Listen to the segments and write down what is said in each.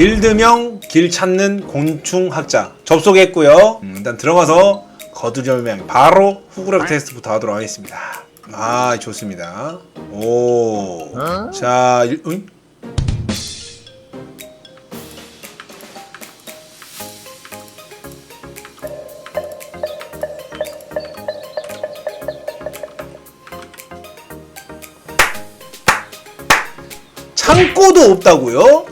빌드명 길 찾는 곤충학자 접속했고요. 음, 일단 들어가서 거두절명 바로 후구력 테스트부터 하도록 하겠습니다. 아 좋습니다. 오, 자, 일, 응? 창고도 없다고요?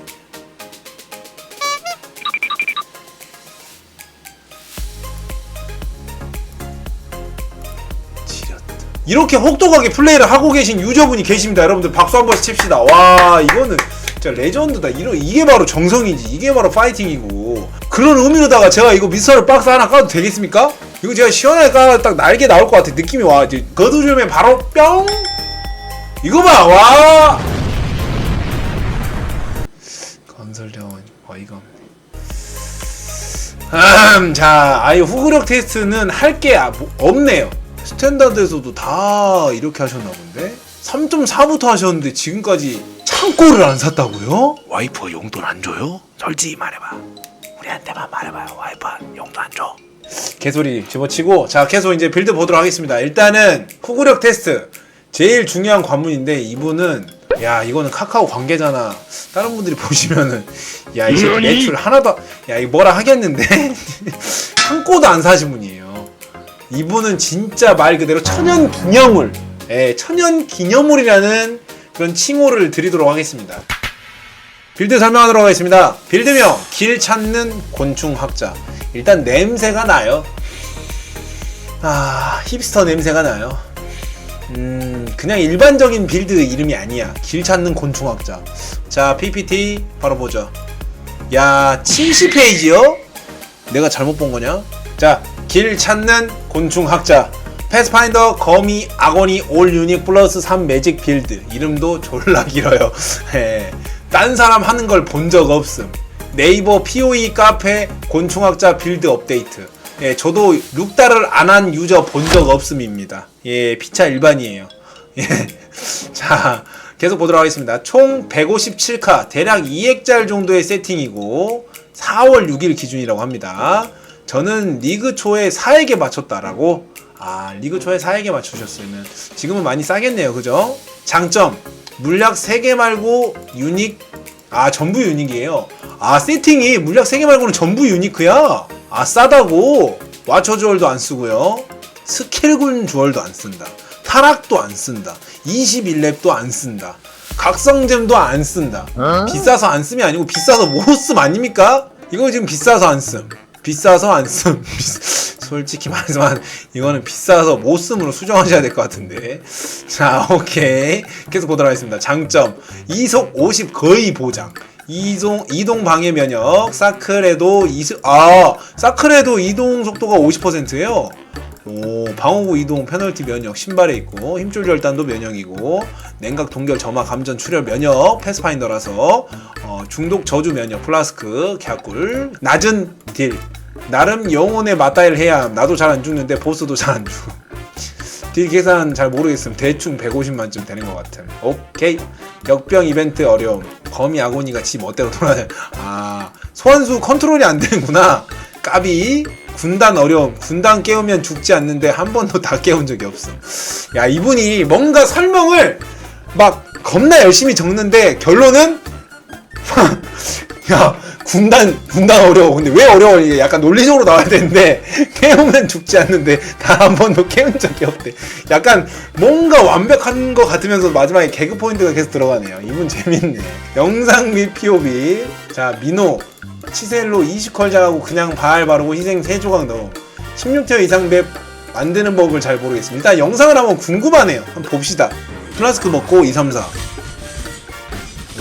이렇게 혹독하게 플레이를 하고 계신 유저분이 계십니다. 여러분들 박수 한 번씩 칩시다. 와 이거는 진짜 레전드다. 이러, 이게 바로 정성이지. 이게 바로 파이팅이고. 그런 의미로다가 제가 이거 미스터 박스 하나 까도 되겠습니까? 이거 제가 시원하게 까딱 날개 나올 것 같아. 느낌이 와. 이제 거두주면 바로 뿅. 이거 봐. 와. 건설대원 어이가 없네. 음, 자, 아예 후구력 테스트는 할게 아, 뭐, 없네요. 스탠다드에서도 다 이렇게 하셨나 본데? 3.4부터 하셨는데 지금까지 창고를 안 샀다고요? 와이프가 용돈 안 줘요? 솔직히 말해봐. 우리한테만 말해봐요. 와이프 용돈 안 줘. 개소리 집어치고 자 계속 이제 빌드 보도록 하겠습니다. 일단은 후구력 테스트 제일 중요한 관문인데 이분은 야 이거는 카카오 관계잖아. 다른 분들이 보시면은 야 이제 매출 하나도 야 이거 뭐라 하겠는데 창고도 안 사신 분이에요. 이분은 진짜 말 그대로 천연 기념물, 예, 천연 기념물이라는 그런 칭호를 드리도록 하겠습니다. 빌드 설명하도록 하겠습니다. 빌드명 길 찾는 곤충 학자. 일단 냄새가 나요. 아 힙스터 냄새가 나요. 음 그냥 일반적인 빌드 이름이 아니야. 길 찾는 곤충 학자. 자 PPT 바로 보죠. 야 70페이지요? 내가 잘못 본 거냐? 자, 길 찾는 곤충 학자. 패스파인더 거미 아고니 올 유닉 플러스 3 매직 빌드. 이름도 졸라 길어요. 예. 딴 사람 하는 걸 본 적 없음. 네이버 POE 카페 곤충학자 빌드 업데이트. 예, 저도 룩다를 안 한 유저 본 적 없음입니다. 예, 피차 일반이에요. 예. 자, 계속 보도록 하겠습니다. 총 157카, 대략 2헥잘 정도의 세팅이고, 4월 6일 기준이라고 합니다. 저는 리그 초에 4액에 맞췄다라고? 아, 리그 초에 4액에 맞추셨으면 지금은 많이 싸겠네요. 그죠? 장점, 물약 3개 말고 유닉, 아, 전부 유닉이에요. 아, 세팅이 물약 3개 말고는 전부 유니크야? 아, 싸다고? 와처 주얼도 안 쓰고요. 스킬군 주얼도 안 쓴다. 타락도 안 쓴다. 21렙도 안 쓴다. 각성잼도 안 쓴다. 비싸서 안 씀이 아니고 비싸서 못씀 아닙니까? 이거 지금 비싸서 안 씀. 비싸서 안 씀. 솔직히 말해서 한- 이거는 비싸서 못 씀으로 수정하셔야 될 것 같은데. 자, 오케이. 계속 보도록 하겠습니다. 장점. 이속 50 거의 보장. 이동 이동 방해 면역 사클에도 이스 아 사클에도 이동 속도가 50%예요. 오 방어구 이동 페널티 면역 신발에 있고 힘줄 절단도 면역이고 냉각 동결 점화 감전 출혈 면역 패스파인더라서 어, 중독 저주 면역 플라스크 갸꿀 낮은 딜 나름 영혼의 맞다이를 해야 함. 나도 잘 안 죽는데 보스도 잘 안 죽어. 딜 계산 잘 모르겠음. 대충 150만쯤 되는 것 같음. 오케이. 역병 이벤트 어려움. 거미 아고니가 지 멋대로 돌아다녀. 아, 소환수 컨트롤이 안 되는구나. 까비. 군단 어려움. 군단 깨우면 죽지 않는데 한 번도 다 깨운 적이 없어. 야, 이분이 뭔가 설명을 막 겁나 열심히 적는데 결론은 야 군단 군단 어려워. 근데 왜 어려워? 이게 약간 논리적으로 나와야 되는데 깨우면 죽지 않는데 단한 번도 깨운 적이 없대. 약간 뭔가 완벽한 것 같으면서 마지막에 개그 포인트가 계속 들어가네요. 이분 재밌네. 영상 및 POV 자 민호. 치셀로 20컬 잘하고 그냥 발 바르고 희생 3조각 넣음 16티어 이상 맵 만드는 법을 잘 모르겠습니다. 일단 영상을 한번 궁금하네요. 한번 봅시다. 플라스크 먹고 2, 3, 4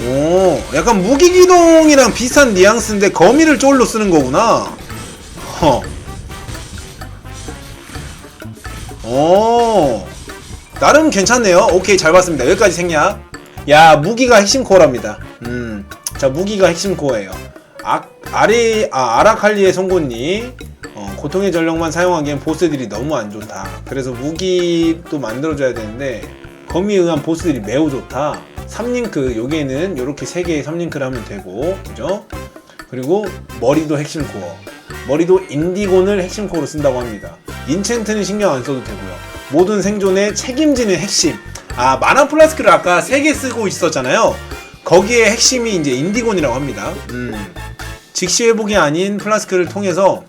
오, 약간 무기기동이랑 비슷한 뉘앙스인데 거미를 쫄로 쓰는 거구나. 허. 오, 나름 괜찮네요. 오케이, 잘 봤습니다. 여기까지 생략. 야, 무기가 핵심 코어랍니다. 음, 자, 무기가 핵심 코어예요. 아, 아리, 아, 아라칼리의 송곳니. 어, 고통의 전력만 사용하기엔 보스들이 너무 안 좋다. 그래서 무기도 만들어줘야 되는데, 거미에 의한 보스들이 매우 좋다. 3링크, 여기에는 이렇게 3개의 3링크를 하면 되고, 그죠? 그리고 머리도 핵심 코어. 머리도 인디곤을 핵심 코어로 쓴다고 합니다. 인챈트는 신경 안 써도 되고요. 모든 생존에 책임지는 핵심. 아, 마나 플라스크를 아까 3개 쓰고 있었잖아요. 거기에 핵심이 이제 인디곤이라고 합니다. 음. 즉시 회복이 아닌 플라스크를 통해서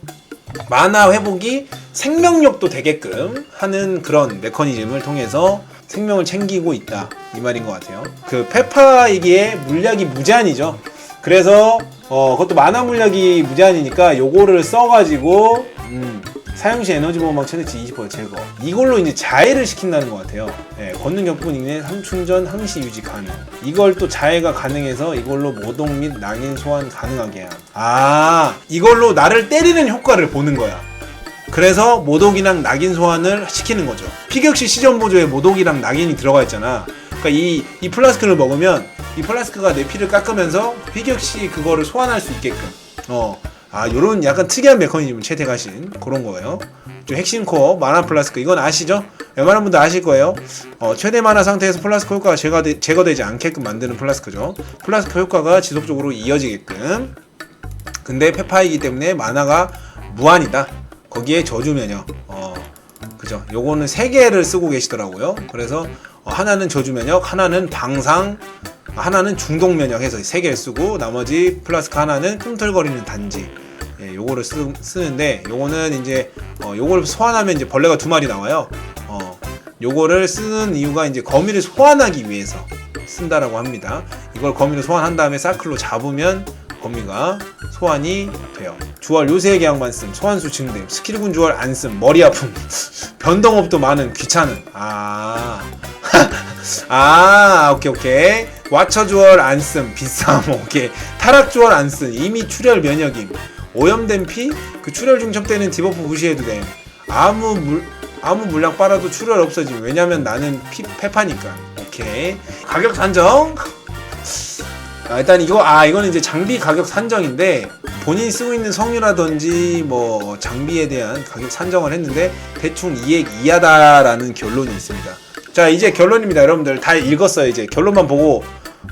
마나 회복이 생명력도 되게끔 하는 그런 메커니즘을 통해서 생명을 챙기고 있다 이 말인 것 같아요. 그 페파이기에 물약이 무제한이죠. 그래서 어 그것도 마나 물약이 무제한이니까 요거를 써가지고 음, 사용 시 에너지 보호막 최대치 20% 제거. 이걸로 이제 자해를 시킨다는 것 같아요. 예, 걷는 격분 이내 함충전 항시 유지 가능. 이걸 또 자해가 가능해서 이걸로 모동 및 낙인 소환 가능하게 함. 아, 이걸로 나를 때리는 효과를 보는 거야. 그래서 모독이랑 낙인 소환을 시키는 거죠. 피격시 시전 보조에 모독이랑 낙인이 들어가 있잖아. 그러니까 이, 이 플라스크를 먹으면 이 플라스크가 내 피를 깎으면서 피격시 그거를 소환할 수 있게끔. 어. 아, 요런 약간 특이한 메커니즘을 채택하신 그런 거예요. 좀 핵심 코어, 마나 플라스크. 이건 아시죠? 웬만한 분들 아실 거예요. 어, 최대 마나 상태에서 플라스크 효과가 제거되, 제거되지 않게끔 만드는 플라스크죠. 플라스크 효과가 지속적으로 이어지게끔. 근데 페파이기 때문에 마나가 무한이다. 거기에 저주 면역. 어, 그죠. 요거는 세 개를 쓰고 계시더라고요. 그래서 어, 하나는 저주 면역, 하나는 방상, 하나는 중독 면역 해서 세 개를 쓰고 나머지 플라스크 하나는 꿈틀거리는 단지. 예, 요거를 쓰, 쓰는데 요거는 이제 어, 요걸 소환하면 이제 벌레가 두 마리 나와요. 어, 요거를 쓰는 이유가 이제 거미를 소환하기 위해서 쓴다라고 합니다. 이걸 거미를 소환한 다음에 사클로 잡으면 거미가 소환이 돼요. 주얼 요새 계약 만 씀, 소환수 증대, 스킬군 주얼 안 씀, 머리 아픔, 변동업도 많은 귀찮은. 아, 아, 오케이 오케이. 와처 주얼 안 씀, 비쌈, 오케이. 타락 주얼 안 쓴, 이미 출혈 면역임. 오염된 피, 그 출혈 중첩되는 디버프 무시해도 돼. 아무 물 아무 물량 빨아도 출혈 없어짐. 왜냐면 나는 피 페파니까. 오케이. 가격 산정. 아, 일단 이거 아 이거는 이제 장비 가격 산정인데 본인이 쓰고 있는 성유라든지 뭐 장비에 대한 가격 산정을 했는데 대충 2액 이하다라는 결론이 있습니다. 자 이제 결론입니다 여러분들 다 읽었어요 이제 결론만 보고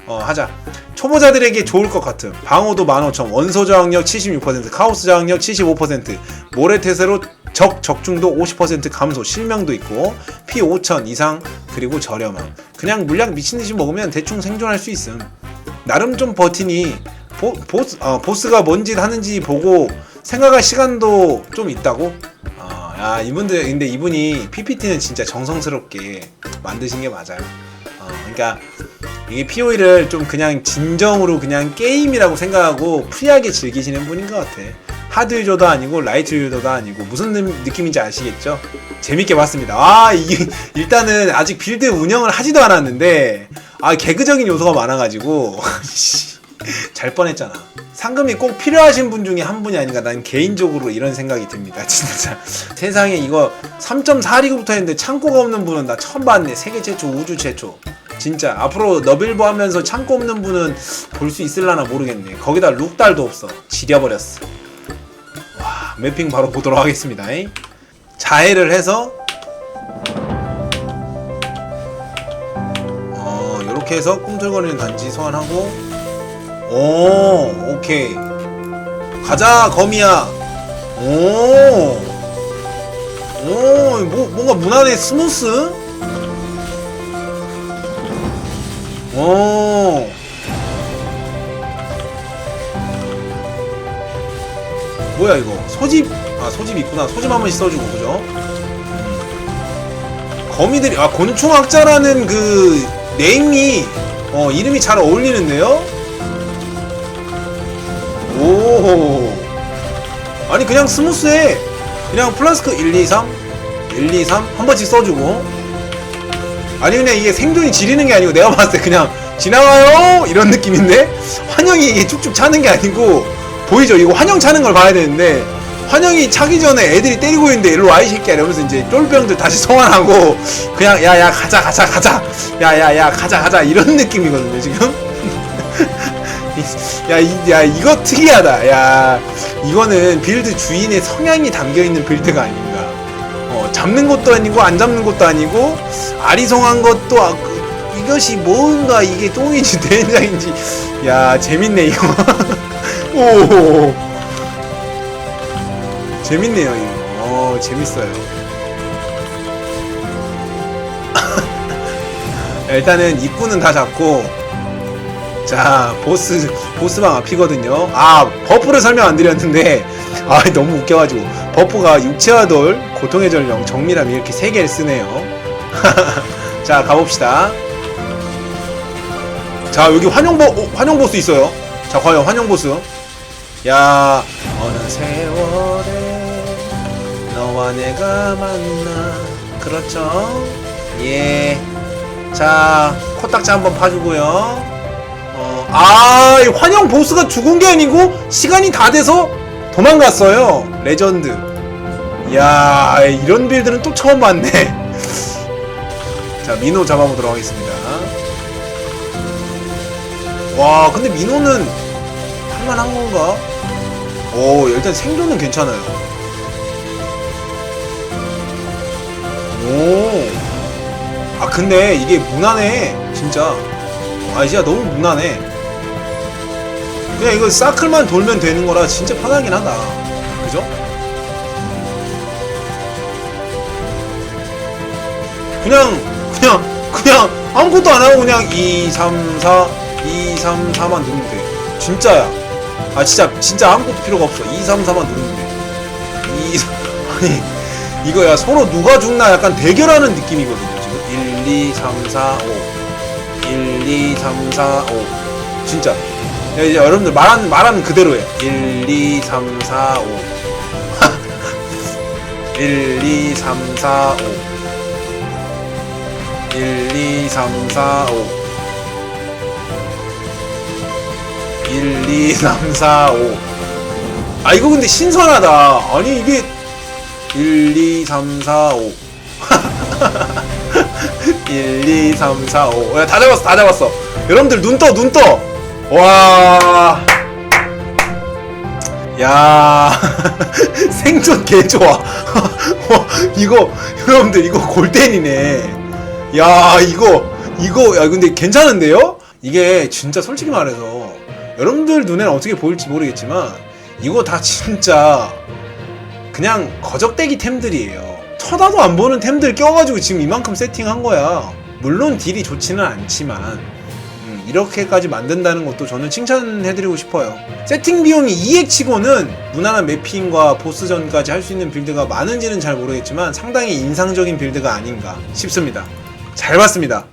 어, 하자. 초보자들에게 좋을 것 같은 방어도 15,000 원소 저항력 76% 카오스 저항력 75% 모래 태세로 적 적중도 50% 감소 실명도 있고 피 5,000 이상 그리고 저렴함 그냥 물량 미친 듯이 먹으면 대충 생존할 수 있음 나름 좀 버티니 보, 보스, 어, 보스가 뭔 짓 하는지 보고 생각할 시간도 좀 있다고 어, 야 이분들 근데 이분이 PPT는 진짜 정성스럽게 만드신 게 맞아요 어, 그러니까 이게 POE를 좀 그냥 진정으로 그냥 게임이라고 생각하고 프리하게 즐기시는 분인 것 같아. 하드 유저도 아니고 라이트 유저도 아니고 무슨 느- 느낌인지 아시겠죠? 재밌게 봤습니다. 아 이게 일단은 아직 빌드 운영을 하지도 않았는데 아 개그적인 요소가 많아가지고 잘 뻔했잖아. 상금이 꼭 필요하신 분 중에 한 분이 아닌가 난 개인적으로 이런 생각이 듭니다. 진짜 세상에 이거 3.4리그부터 했는데 창고가 없는 분은 나 처음 봤네. 세계 최초, 우주 최초. 진짜 앞으로 너빌보 하면서 창고 없는 분은 볼 수 있을라나 모르겠네. 거기다 룩달도 없어. 지려버렸어. 와 매핑 바로 보도록 하겠습니다. 잉? 자해를 해서 어 이렇게 해서 꿈틀거리는 단지 소환하고 오 오케이 가자 거미야 오오 뭐, 뭔가 무난해 스무스 오 뭐야 이거? 소집? 아 소집 있구나. 소집 한 번씩 써주고 그죠? 음. 거미들이 아 곤충학자라는 그 네임이 어 이름이 잘 어울리는데요? 오 아니 그냥 스무스해. 그냥 플라스크 1 2 3 1 2 3 한 번씩 써주고. 아니 그냥 이게 생존이 지리는 게 아니고 내가 봤을 때 그냥 지나가요? 이런 느낌인데? 환영이 이게 쭉쭉 차는 게 아니고 보이죠? 이거 환영 차는 걸 봐야 되는데 환영이 차기 전에 애들이 때리고 있는데 일로 와이 새끼야. 이러면서 이제 쫄병들 다시 소환하고 그냥 야야 가자 가자 가자. 야야야 가자 가자. 이런 느낌이거든요 지금. 야, 이, 야 이거 특이하다. 야 이거는 빌드 주인의 성향이 담겨있는 빌드가 아닌가 어, 잡는 것도 아니고 안 잡는 것도 아니고 아리송한 것도 아- 그- 이것이 뭔가 이게 똥인지 된장인지. 야 재밌네 이거. 오. 재밌네요 이거. 어 재밌어요. 일단은 입구는 다 잡고 자 보스 보스방 앞이거든요. 아 버프를 설명 안 드렸는데 아 너무 웃겨가지고. 버프가 육체와 돌 고통의 전령 정밀함 이렇게 세 개를 쓰네요. 자 가봅시다 자 여기 환영 보 어, 환영 보스 있어요 자 과연 환영 보스 야 어느 세월에 너와 내가 만나 그렇죠 예자 코딱지 한번 파주고요 어, 아, 이 환영 보스가 죽은 게 아니고 시간이 다 돼서 도망갔어요. 레전드. 이야, 이런 빌드는 또 처음 봤네. 자, 민호 잡아보도록 하겠습니다. 와, 근데 민호는 할만한 건가? 오, 일단 생존은 괜찮아요. 오. 아, 근데 이게 무난해. 진짜. 아 진짜 너무 무난해 그냥 이거 사클만 돌면 되는 거라 진짜 편하긴 하다 그죠? 그냥 그냥 그냥 아무것도 안 하고 그냥 2 3 4 2 3 4만 누르면 돼 진짜야 아 진짜 진짜 아무것도 필요가 없어 2 3 4만 누르면 돼2 아니 이거야 서로 누가 죽나 약간 대결하는 느낌이거든요 지금 1 2 3 4 5 1, 2, 3, 4, 5. 진짜. 야, 이제 여러분들 말하는, 말하는 그대로 해. 1, 2, 3, 4, 5. 1, 2, 3, 4, 5. 1, 2, 3, 4, 5. 1, 2, 3, 4, 5. 아, 이거 근데 신선하다. 아니, 이게 1, 2, 3, 4, 5. 1, 2, 3, 4, 5. 야, 다 잡았어, 다 잡았어. 여러분들 눈 떠, 눈 떠. 와. 야. 생존 개 좋아. 와, 이거, 여러분들, 이거 골텐이네. 야, 이거, 이거, 야, 근데 괜찮은데요? 이게 진짜 솔직히 말해서, 여러분들 눈에는 어떻게 보일지 모르겠지만, 이거 다 진짜, 그냥 거적대기 템들이에요. 쳐다도 안 보는 템들 껴가지고 지금 이만큼 세팅한 거야. 물론 딜이 좋지는 않지만 음, 이렇게까지 만든다는 것도 저는 칭찬해드리고 싶어요. 세팅 비용이 2액치고는 무난한 매핑과 보스전까지 할 수 있는 빌드가 많은지는 잘 모르겠지만 상당히 인상적인 빌드가 아닌가 싶습니다. 잘 봤습니다.